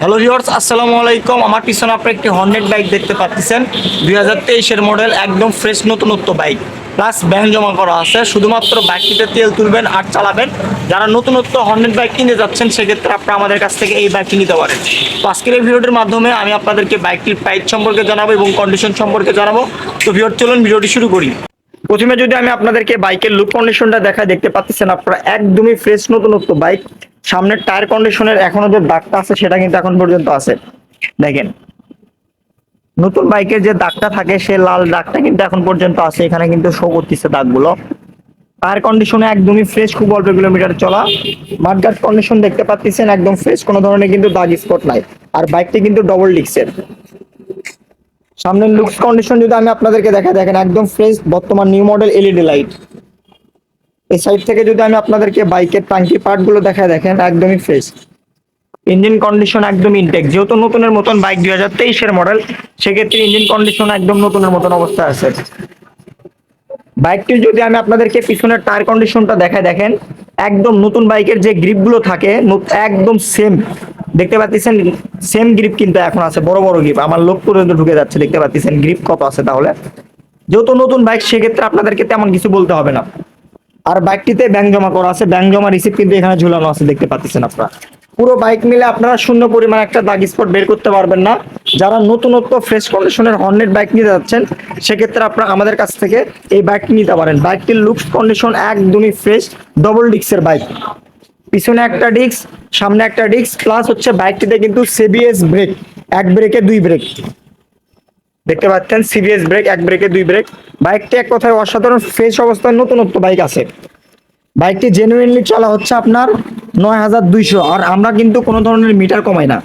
Hello viewers আসসালামু আলাইকুম। আমার পিছনে আপনি একটি হর্নেট বাইক দেখতে পাচ্ছেন। দুই হাজার তেইশের মডেল একদম ফ্রেশ নতুনত্ব বাইক প্লাস ব্যাংক জমা করা আছে। শুধুমাত্র বাইকটিতে তেল তুলবেন আর চালাবেন। যারা নতুনত্ব হর্নেট বাইক কিনে যাচ্ছেন, সেক্ষেত্রে আপনারা আমাদের কাছ থেকে এই বাইকটি নিতে পারেন। তো আজকের এই ভিডিওটির মাধ্যমে আমি আপনাদেরকে বাইকটির প্রাইস সম্পর্কে জানাব এবং কন্ডিশন সম্পর্কে জানাব। তো ভিওর চলুন ভিডিওটি শুরু করি। প্রথমে যদি আমি আপনাদেরকে বাইকের লুক কন্ডিশনটা দেখায় দেখতে পাচ্ছেন আপনারা একদমই ফ্রেশ নতুনত্ব বাইক সামনের টায়ার কন্ডিশনের এখনও যে দাগটা আছে, সেটা কিন্তু এখন পর্যন্ত আছে। দেখেন, নতুন বাইকের যে দাগটা থাকে, সে লাল দাগটা কিন্তু এখন পর্যন্ত আছে। এখানে কিন্তু শো করতেছে দাগগুলো। টায়ার কন্ডিশনে একদমই ফ্রেশ খুব অল্প কিলোমিটার চলা। মাঠগার্ড কন্ডিশন দেখতে পাচ্ছেন, একদম ফ্রেশ কোনো ধরনের কিন্তু দাগ স্পট নাই। আর বাইকটি কিন্তু ডবল ডিক্সের সামনের লুকস কন্ডিশন যদি আমি আপনাদেরকে দেখা দেখেন একদম ফ্রেশ বর্তমান নিউ মডেল এলইডি লাইট এই সাইড থেকে যদি আমি আপনাদেরকে বাইকের টাঙ্কি পার্টগুলো দেখায় দেখেন একদমই ফ্রেশ ইঞ্জিন কন্ডিশন একদম ইনটেক যেহেতু নতুনের মতন বাইক দুই হাজার তেইশের মডেল সেক্ষেত্রে ইঞ্জিন কন্ডিশন একদম নতুনের মতন অবস্থায় আছে। বাইকটি যদি আমি আপনাদেরকে পিছনের টায়ার কন্ডিশনটা দেখায় দেখেন, একদম নতুন বাইকের যে গ্রিপগুলো থাকে একদম সেম দেখতে পাচ্ছেন সেম গ্রিপ কিন্তু এখন আছে, বড় বড় গ্রিপ আমার লোক পর্যন্ত ঢুকে যাচ্ছে, দেখতে পাচ্ছেন গ্রিপ কত আছে তাহলে? যেহেতু নতুন বাইক সেক্ষেত্রে আপনাদেরকে তেমন কিছু বলতে হবে না। আর বাইকটিতে ব্যাংক জমা করা আছে। ব্যাংক জমা রিসিপ্ট কিন্তু এখানে ঝুলানো আছে, দেখতে পাচ্ছেন আপনারা। পুরো বাইক মিলে আপনারা শূন্য পরিমাণ একটা দাগ স্পট বের করতে পারবেন না। যারা নতুনত্ব ফ্রেশ কন্ডিশনের হর্নেট বাইক নিতে যাচ্ছেন, সেক্ষেত্রে আপনারা আমাদের কাছ থেকে এই বাইকটি নিতে পারেন। বাইকটির লুকস কন্ডিশন একদমই ফ্রেশ ডবল ডিক্সের বাইক পিছনে একটা ডিস্ক সামনে একটা ডিস্ক প্লাস হচ্ছে বাইকটিতে কিন্তু সিবিএস ব্রেক এক ব্রেকে দুই ব্রেক দেখতে পাচ্ছেন সিবিএস ব্রেক এক ব্রেকে দুই ব্রেক বাইকটি এক কথায় অসাধারণ ফ্রেশ অবস্থায় নতুনত্ব বাইক আছে। বাইকটি জেনুইনলি চলা হচ্ছে আপনার নয় হাজার দুইশো। আর আমরা কিন্তু কোনো ধরনের মিটার কমাই না।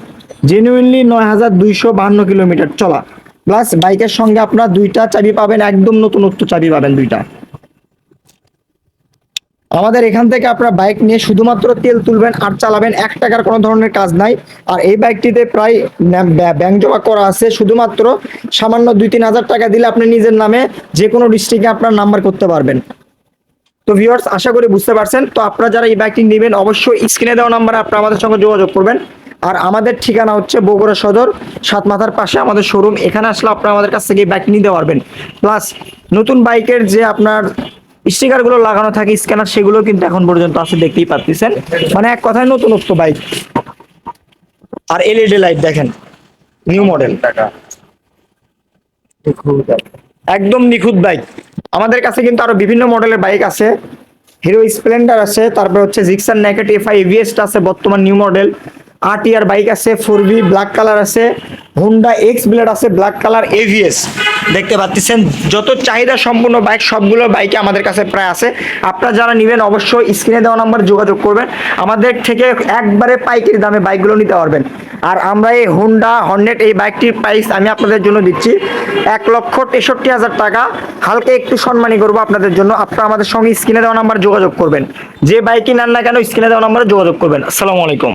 জেনুইনলি নয় হাজার দুইশো কিলোমিটার চলা। প্লাস বাইকের সঙ্গে আপনার দুইটা চাবি পাবেন, একদম নতুনত্ব চাবি পাবেন দুইটা। আমাদের এখান থেকে আপনারা বাইক নিয়ে শুধুমাত্র তেল তুলবেন আর চালাবেন এক টাকার কোনো ধরনের কাজ নাই। আর এই বাইকটিতে প্রায় ব্যাংক জমা করা আছে। শুধুমাত্র সামান্য দুই তিন হাজার টাকা দিলে আপনি নিজের নামে যে কোনো ডিস্ট্রিক্টে আপনার নাম্বার করতে পারবেন। তো ভিউয়ার্স আশা করি বুঝতে পারছেন। তো আপনারা যারা এই বাইকটি নেবেন, অবশ্যই স্ক্রিনে দেওয়া নাম্বারে আপনারা আমাদের সঙ্গে যোগাযোগ করবেন। আর আমাদের ঠিকানা হচ্ছে বগুড়া সদর সাত মাথার পাশে আমাদের শোরুম এখানে আসলে আপনারা আমাদের কাছ থেকে বাইক নিতে পারবেন। প্লাস নতুন বাইকের যে আপনার স্টিকারগুলো লাগানো থাকে, স্ক্যানার সেগুলো কিন্তু এখন পর্যন্ত আছে, দেখতেই পাচ্ছেন মানে এক কথায় নতুনত্ব বাইক আর এলইডি লাইট দেখেন নিউ মডেল একদম নিখুঁত বাইক আমাদের কাছে কিন্তু আরও বিভিন্ন মডেলের বাইক আছে। হিরো স্প্লেন্ডার আছে, তারপর হচ্ছে জিক্সার নেকেট এফ আই এভিএসটা আছে, বর্তমান নিউ মডেল আট ইয়ার বাইক আছে ফোর ব্ল্যাক কালার আছে। হোন্ডা এক্স ব্লেড আছে ব্ল্যাক কালার এভিএস দেখতে পাচ্ছেন, যত চাহিদা সম্পূর্ণ বাইক সবগুলো বাইকে আমাদের কাছে প্রায় আছে। আপনারা যারা নেবেন, অবশ্যই স্ক্রিনে দেওয়া নাম্বার যোগাযোগ করবেন। আমাদের থেকে একবারে পাইকারি দামে বাইকগুলো নিতে পারবেন। আর আমরা এই হোন্ডা হর্নেট এই বাইকটির প্রাইস আমি আপনাদের জন্য দিচ্ছি এক লক্ষ তেষট্টি হাজার টাকা। হালকা একটু সম্মানী করব আপনাদের জন্য। আপনারা আমাদের সঙ্গে স্ক্রিনে দেওয়া নাম্বার যোগাযোগ করবেন। যে বাইকই নেন না কেন স্ক্রিনে দেওয়া নাম্বারে যোগাযোগ করবেন। আসসালামু আলাইকুম।